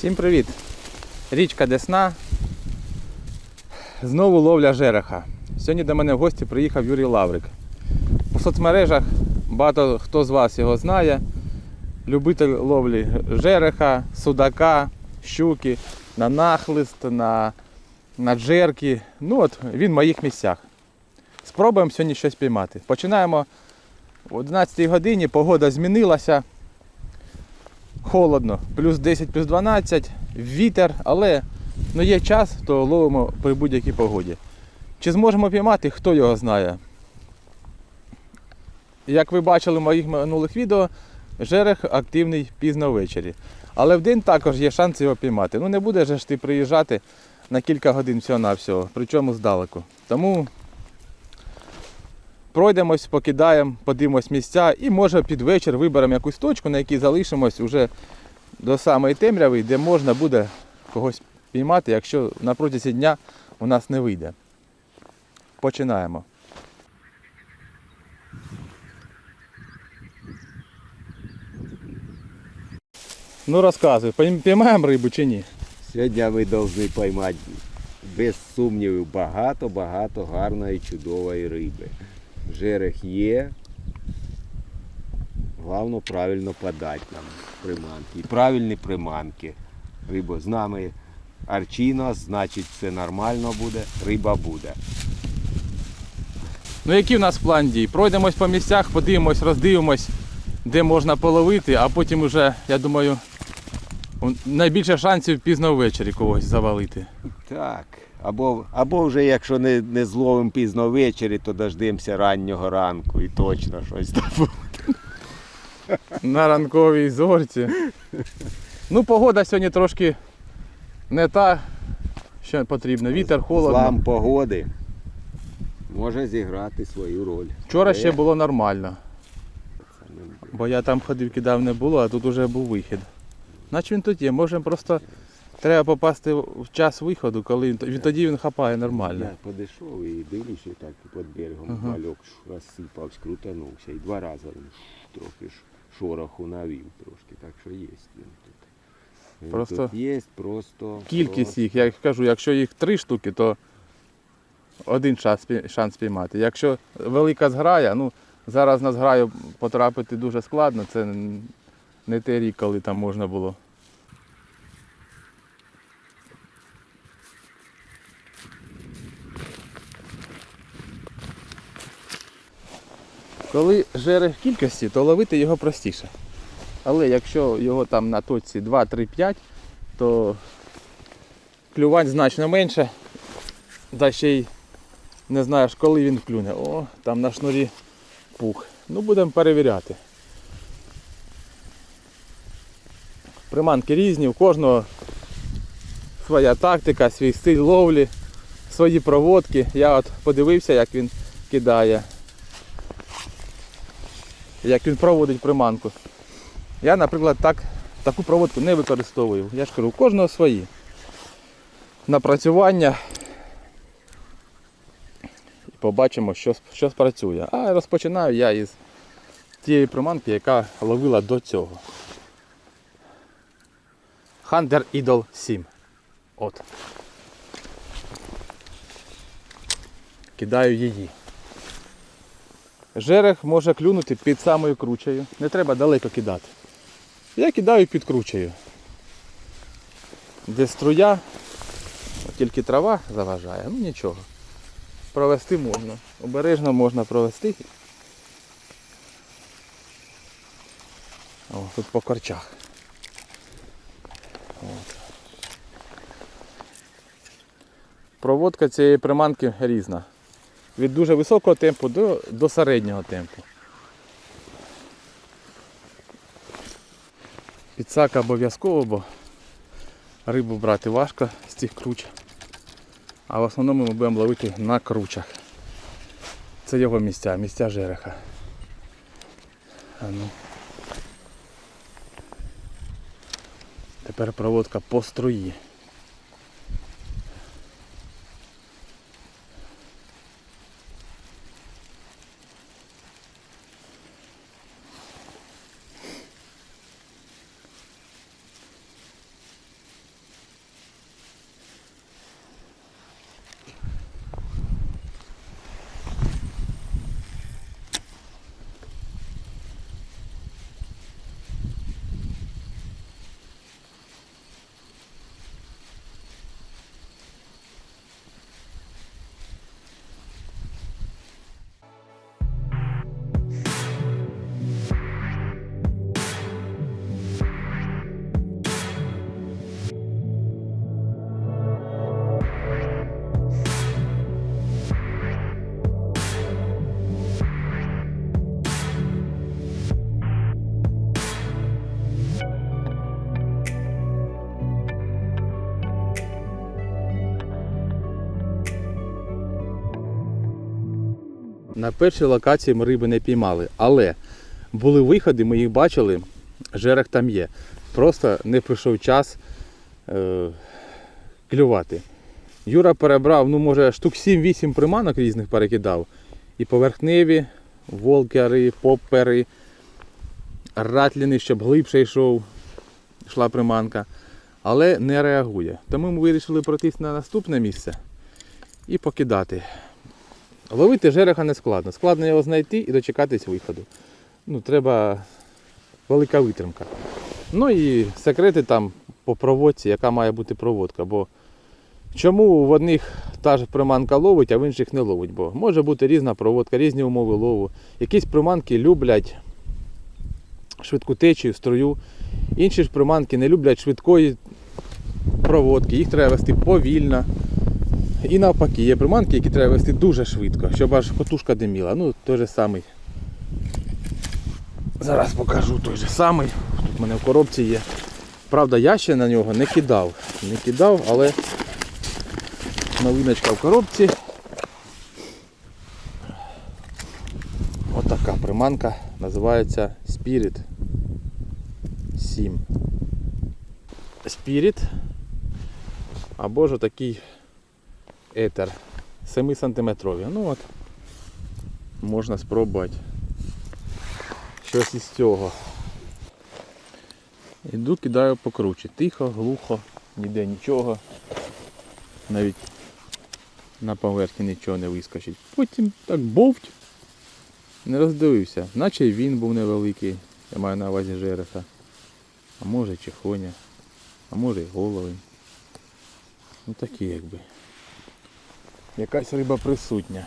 Всім привіт! Річка Десна. Знову ловля жереха. Сьогодні до мене в гості приїхав Юрій Лаврик. У соцмережах багато хто з вас його знає. Любитель ловлі жереха, судака, щуки, на нахлист, на, на джерки. Ну от він в моїх місцях. Спробуємо сьогодні щось піймати. Починаємо о 11 годині, погода змінилася холодно, плюс 10, плюс 12, вітер, але ну, є час, то ловимо при будь-якій погоді. Чи зможемо піймати, хто його знає. Як ви бачили в моїх минулих відео, жерех активний пізно ввечері. Але в день також є шанс його піймати. Ну не буде ж ти приїжджати на кілька годин всього-навсього, причому здалеку. Тому пройдемось, покидаємо, подивимось місця і може під вечір виберемо якусь точку, на якій залишимось уже до самої темряви, де можна буде когось піймати, якщо на протязі дня у нас не вийде. Починаємо. Ну розказуй, піймаємо рибу чи ні? Сьогодні ви повинні поймати без сумнівів багато-багато гарної чудової риби. Жерех є. Головне правильно подати нам приманки. І правильні приманки. Риба з нами арчино, значить все нормально буде, риба буде. Ну який в нас план дій? Пройдемось по місцях, подивимось, роздивимось, де можна половити, а потім уже, я думаю, найбільше шансів пізно ввечері когось завалити. Так. Або, або вже якщо не, не зловимо пізно ввечері, то дождемося раннього ранку і точно щось там буде. На ранковій зорці. Ну, погода сьогодні трошки не та, що потрібно. Вітер, холодно. Злам погоди може зіграти свою роль. Вчора ще було нормально, бо я там ходив, кидав не було, а тут вже був вихід. Наче він тут є, може просто треба попасти в час виходу, коли він, він- тоді він хапає нормально. Я подійшов і дивлюсь, і так під берегом Ага. мальок розсипався, крутанувся. І два рази він трохи шороху навів трошки, так що є він тут. Він Просто тут є, просто. Кількість просто- їх, я кажу, якщо їх три штуки, то один шанс, шанс піймати. Якщо велика зграя, ну зараз на зграю потрапити дуже складно, це не той рік, коли там можна було. Коли жерех в кількості, то ловити його простіше. Але якщо його там на точці 2, 3, 5, то клювань значно менше. Да ще й не знаєш, коли він клюне. О, там на шнурі пух. Ну будемо перевіряти. Приманки різні, у кожного своя тактика, свій стиль ловлі, свої проводки. Я от подивився, як він кидає. Як він проводить приманку. Я, наприклад, так, таку проводку не використовую. Я ж кажу, у кожного свої напрацювання. І побачимо, що, що спрацює. А розпочинаю я із тієї приманки, яка ловила до цього. Hunter Idol 7. От. Кидаю її. Жерех може клюнути під самою кручею. Не треба далеко кидати. Я кидаю під кручею. Де струя, тільки трава заважає, ну нічого. Провести можна. Обережно можна провести. О, тут по корчах. От. Проводка цієї приманки різна. Від дуже високого темпу до, до середнього темпу. Підсака обов'язково, бо рибу брати важко з цих круч. А в основному ми будемо ловити на кручах. Це його місця, місця жереха. А ну. Тепер проводка по струї. На першій локації ми риби не піймали, але були виходи, ми їх бачили, жерех там є. Просто не прийшов час е, клювати. Юра перебрав, ну може штук 7-8 приманок різних перекидав. І поверхневі, волкери, поппери, ратліни, щоб глибше йшов, йшла приманка. Але не реагує. Тому ми вирішили пройтись на наступне місце і покидати. Ловити жереха не складно. Складно його знайти і дочекатись виходу. Ну, треба велика витримка. Ну і секрети там по проводці, яка має бути проводка. Бо чому в одних та ж приманка ловить, а в інших не ловить? Бо може бути різна проводка, різні умови лову. Якісь приманки люблять швидку течію, струю. Інші ж приманки не люблять швидкої проводки, їх треба вести повільно. І навпаки, є приманки, які треба вести дуже швидко, щоб аж котушка диміла. Ну, той же самий. Зараз покажу той же самий. Тут в мене в коробці є. Правда, я ще на нього не кидав. Не кидав, але новиночка в коробці. Отака приманка. Називається Spirit 7. Spirit. Або ж такий етер 7 сантиметрові. Ну от можна спробувати щось із цього. Іду, кидаю покруче. Тихо, глухо, ніде нічого. Навіть на поверхні нічого не вискочить. Потім так бовть. Не роздивився. Наче він був невеликий. Я маю на увазі жереха. А може чихоня. А може й головень. Ну такі якби. Якась риба присутня.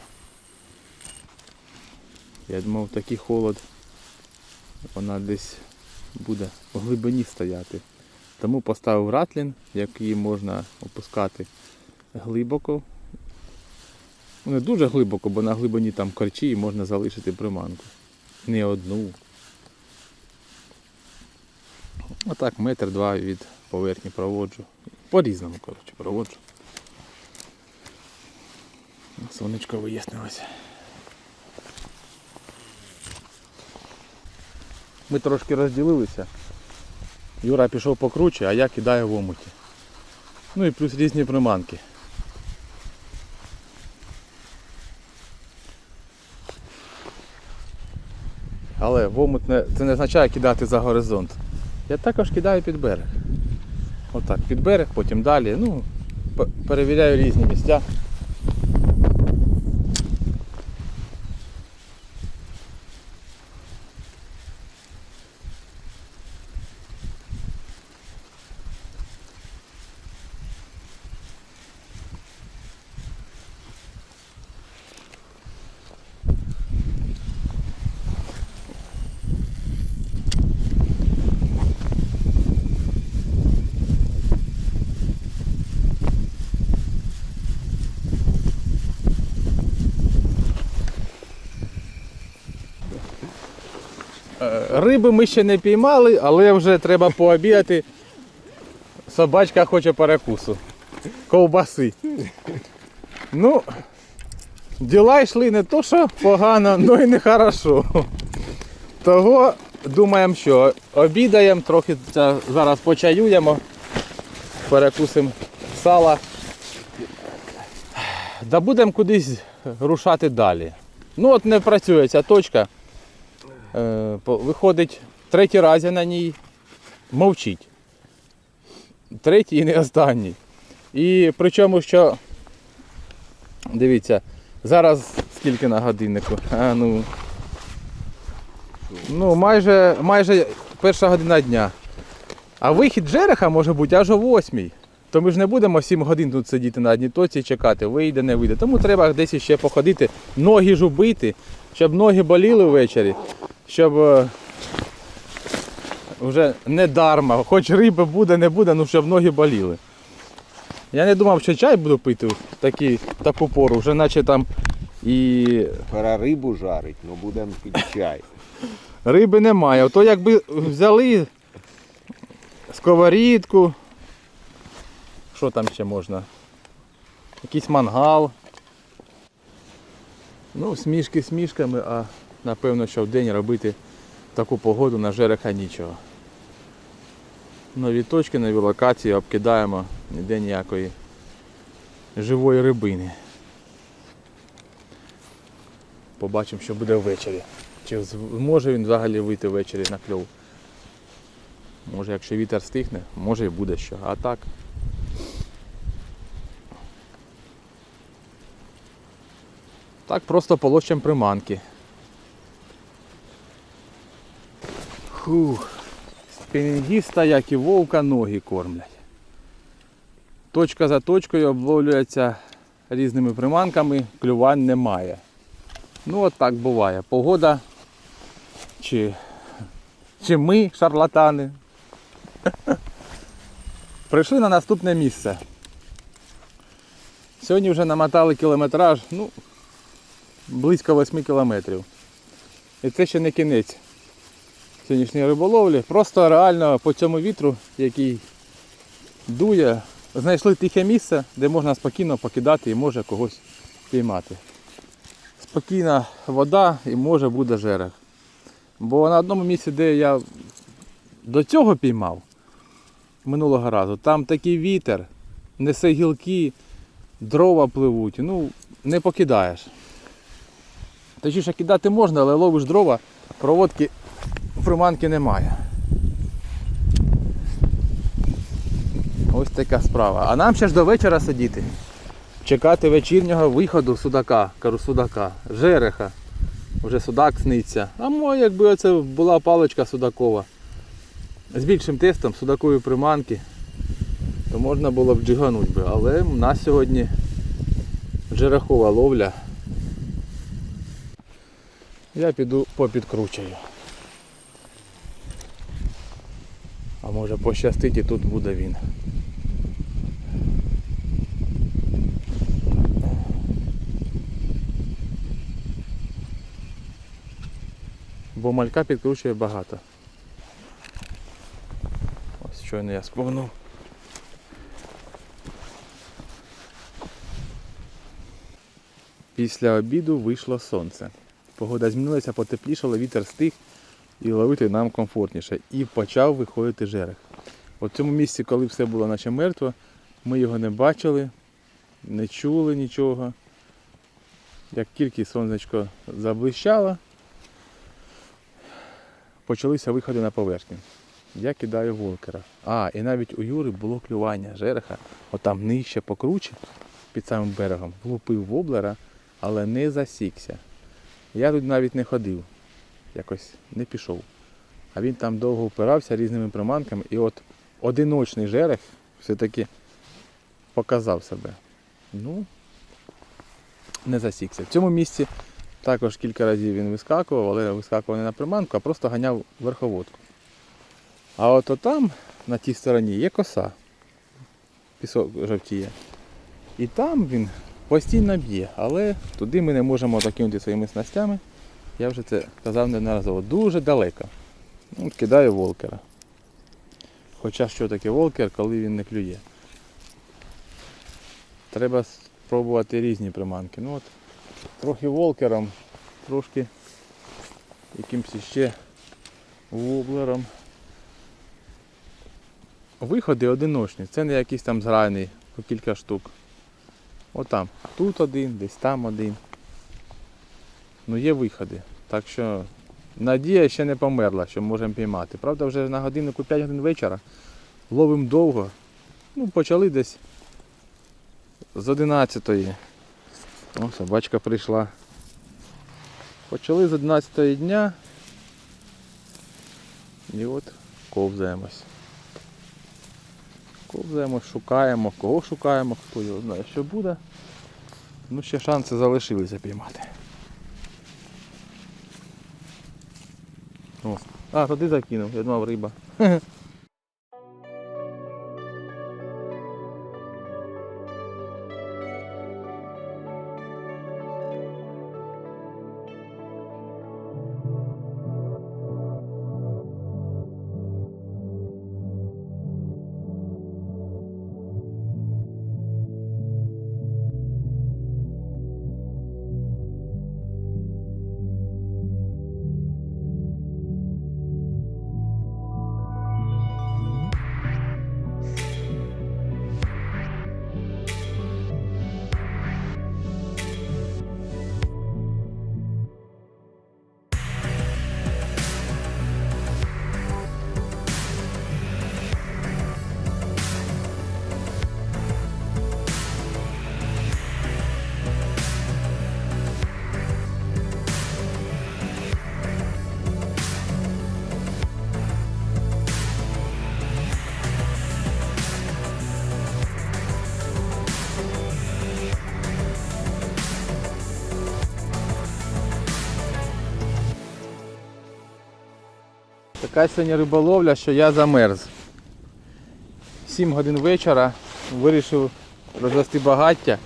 Я думав такий холод. Вона десь буде в глибині стояти. Тому поставив ратлін, який можна опускати глибоко. Ну, не дуже глибоко, бо на глибині там корчі і можна залишити приманку. Не одну. Отак метр два від поверхні проводжу. По-різному, коротше, проводжу. Сонечко вияснилося. Ми трошки розділилися. Юра пішов покруче, а я кидаю в омуті. Ну і плюс різні приманки. Але в омут не, це не означає кидати за горизонт. Я також кидаю під берег. Отак, під берег, потім далі. Ну, перевіряю різні місця. Риби ми ще не піймали, але вже треба пообідати. Собачка хоче перекусу. Ковбаси. Ну, діла йшли не то, що погано, але й не хорошо. Того думаємо, що обідаємо, трохи зараз почаюємо, перекусимо сала. Да будемо кудись рушати далі. Ну от не працює ця точка. Е, виходить, третій раз я на ній мовчить. Третій і не останній. І причому, що, дивіться, зараз скільки на годиннику? А, ну, ну майже, майже перша година дня. А вихід жереха може бути аж о восьмій. То ми ж не будемо 7 годин тут сидіти на одній тоці і чекати, вийде, не вийде. Тому треба десь ще походити, ноги ж убити, щоб ноги боліли ввечері щоб е, вже не дарма, хоч риби буде, не буде, ну щоб ноги боліли. Я не думав, що чай буду пити в такі, таку пору, вже наче там і Пора рибу жарить, ну будемо під чай. риби немає. Ото якби взяли сковорідку, що там ще можна? Якийсь мангал. Ну, смішки смішками, а напевно, що в день робити таку погоду на жереха нічого. Нові точки, нові локації обкидаємо, ніде ніякої живої рибини. Побачимо, що буде ввечері. Чи зможе він взагалі вийти ввечері на кльов. Може, якщо вітер стихне, може і буде що. А так. Так просто полощем приманки. Фух. Спінінгіста, як і вовка, ноги кормлять. Точка за точкою обловлюється різними приманками, клювань немає. Ну от так буває. Погода чи, чи ми, шарлатани. Прийшли на наступне місце. Сьогодні вже намотали кілометраж, ну, близько 8 кілометрів. І це ще не кінець сьогоднішньої риболовлі. Просто реально по цьому вітру, який дує, знайшли тихе місце, де можна спокійно покидати і може когось піймати. Спокійна вода і може буде жерех. Бо на одному місці, де я до цього піймав, минулого разу, там такий вітер, несе гілки, дрова пливуть, ну не покидаєш. Точніше кидати можна, але ловиш дрова, проводки приманки немає. Ось така справа. А нам ще ж до вечора сидіти. Чекати вечірнього виходу судака, кажу судака, жереха. Вже судак сниться. А мо, якби оце була паличка судакова. З більшим тестом судакової приманки, то можна було б джигануть би. Але в нас сьогодні жерехова ловля. Я піду попідкручую. А може пощастить і тут буде він. Бо малька підкручує багато. Ось щойно я сповнув. Після обіду вийшло сонце. Погода змінилася, потеплішало, вітер стих і ловити нам комфортніше. І почав виходити жерех. В цьому місці, коли все було наче мертво, ми його не бачили, не чули нічого. Як тільки сонечко заблищало, почалися виходи на поверхню. Я кидаю волкера. А, і навіть у Юри було клювання жереха, отам нижче покруче, під самим берегом, влупив воблера, але не засікся. Я тут навіть не ходив, якось не пішов. А він там довго впирався різними приманками, і от одиночний жерех все-таки показав себе. Ну, не засікся. В цьому місці також кілька разів він вискакував, але вискакував не на приманку, а просто ганяв верховодку. А от там, на тій стороні, є коса. Пісок жовтіє. І там він постійно б'є, але туди ми не можемо докинути своїми снастями. Я вже це казав неодноразово. Дуже далеко. Ну, кидаю волкера. Хоча що таке волкер, коли він не клює. Треба спробувати різні приманки. Ну от трохи волкером, трошки якимось ще воблером. Виходи одиночні, це не якийсь там зграйний по кілька штук. Отам. Тут один, десь там один. Ну є виходи. Так що надія ще не померла, що можемо піймати. Правда, вже на годиннику 5 годин вечора. Ловимо довго. Ну, почали десь з 11-ї. О, собачка прийшла. Почали з 11 дня. І от ковзаємось. Ковзаємось, шукаємо, кого шукаємо, хто його знає, що буде. Ну ще шанси залишилися піймати. О, а, туди закинув, я думав риба. Така сьогодні риболовля, що я замерз. 7 годин вечора вирішив розвести багаття,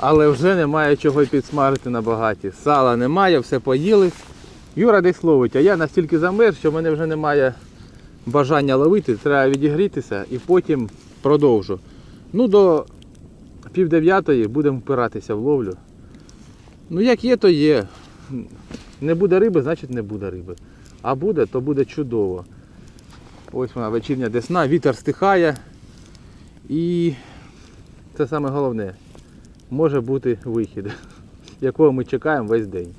але вже немає чого підсмажити на багаті. Сала немає, все поїли. Юра десь ловить, а я настільки замерз, що в мене вже немає бажання ловити, треба відігрітися і потім продовжу. Ну, до пів дев'ятої будемо впиратися в ловлю. Ну, як є, то є. Не буде риби, значить не буде риби. А буде, то буде чудово. Ось вона вечірня десна, вітер стихає. І це саме головне, може бути вихід, якого ми чекаємо весь день.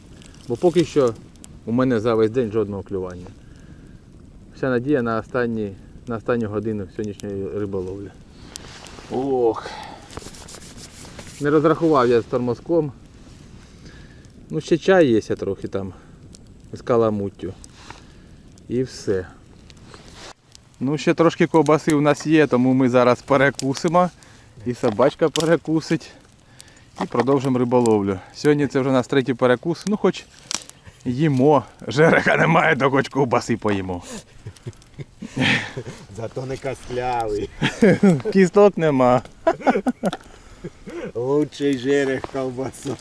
Бо поки що у мене за весь день жодного клювання. Вся надія на, останні, на останню годину сьогоднішньої риболовлі. Ох. Не розрахував я з тормозком. Ну, ще чай є трохи там з каламуттю. І все. Ну, ще трошки ковбаси у нас є, тому ми зараз перекусимо. І собачка перекусить. І продовжимо риболовлю. Сьогодні це вже у нас третій перекус. Ну хоч їмо. Жереха немає, то хоч ковбаси поїмо. Зато не костлявий. Кісток нема. Лучший жерех колбасу.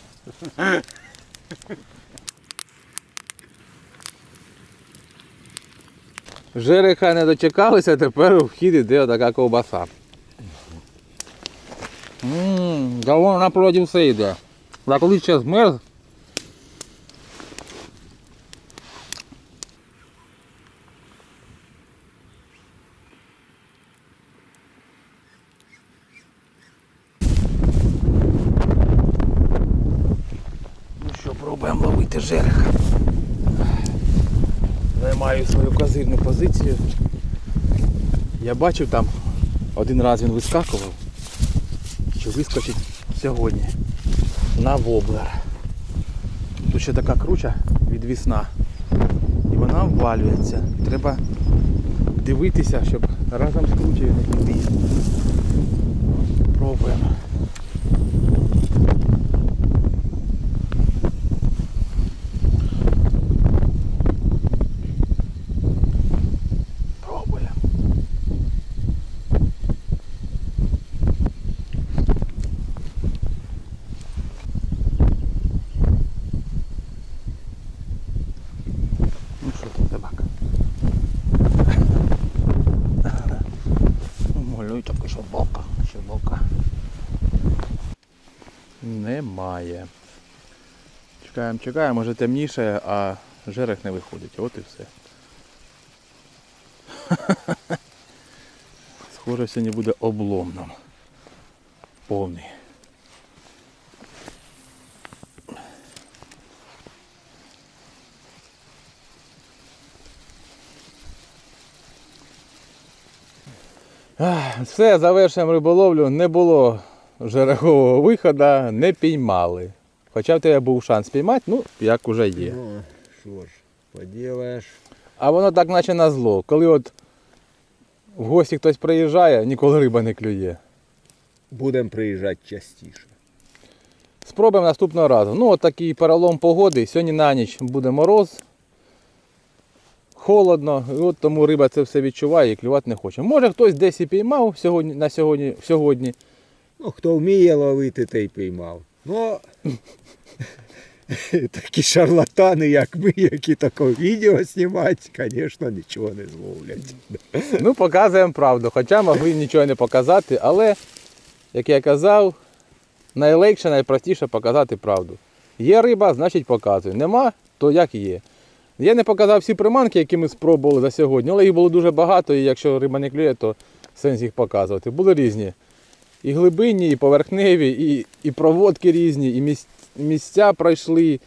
Жереха не дочекалися, тепер у вхід іде отака ковбаса. Ммм, да на все йде. А коли ще змерз. Ну що, пробуємо ловити жереха. Займаю свою козирну позицію. Я бачив там, один раз він вискакував, що вискочить сьогодні на воблер. Тут ще така круча відвісна. І вона ввалюється. Треба дивитися, щоб разом з кручею не піти. Пробуємо. Немає. Чекаємо, чекаємо, може темніше, а жерех не виходить. От і все. Схоже, сьогодні буде обломном. Повний. Все, завершуємо риболовлю. Не було жерехового виходу, не піймали. Хоча в тебе був шанс піймати, ну, як уже є. Ну, що ж, поділаєш. А воно так наче на зло. Коли от в гості хтось приїжджає, ніколи риба не клює. Будемо приїжджати частіше. Спробуємо наступного разу. Ну, от такий перелом погоди. Сьогодні на ніч буде мороз. Холодно, і от тому риба це все відчуває і клювати не хоче. Може хтось десь і піймав сьогодні, на сьогодні, сьогодні. Ну, хто вміє ловити, той піймав. Ну, такі шарлатани, як ми, які таке відео знімають, звісно, нічого не зловлять. Ну, показуємо правду. Хоча могли нічого не показати, але, як я казав, найлегше, найпростіше показати правду. Є риба, значить показую. Нема, то як є. Я не показав всі приманки, які ми спробували за сьогодні, але їх було дуже багато, і якщо риба не клює, то сенс їх показувати. Були різні. І глибинні, і поверхневі, і, і проводки різні, і місць- місця пройшли,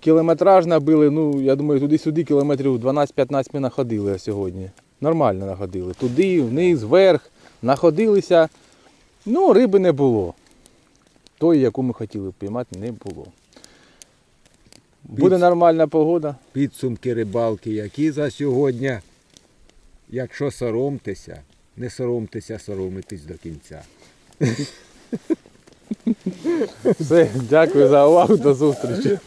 кілометраж набили. Ну, я думаю, туди-сюди кілометрів 12-15 ми находили сьогодні. Нормально находили. Туди, вниз, вверх, находилися. Ну, риби не було. Тої, яку ми хотіли піймати, не було. Буде Піц. нормальна погода. Підсумки рибалки, які за сьогодні. Якщо соромтеся, не соромтеся, соромитись до кінця. Все, дякую за увагу, до зустрічі.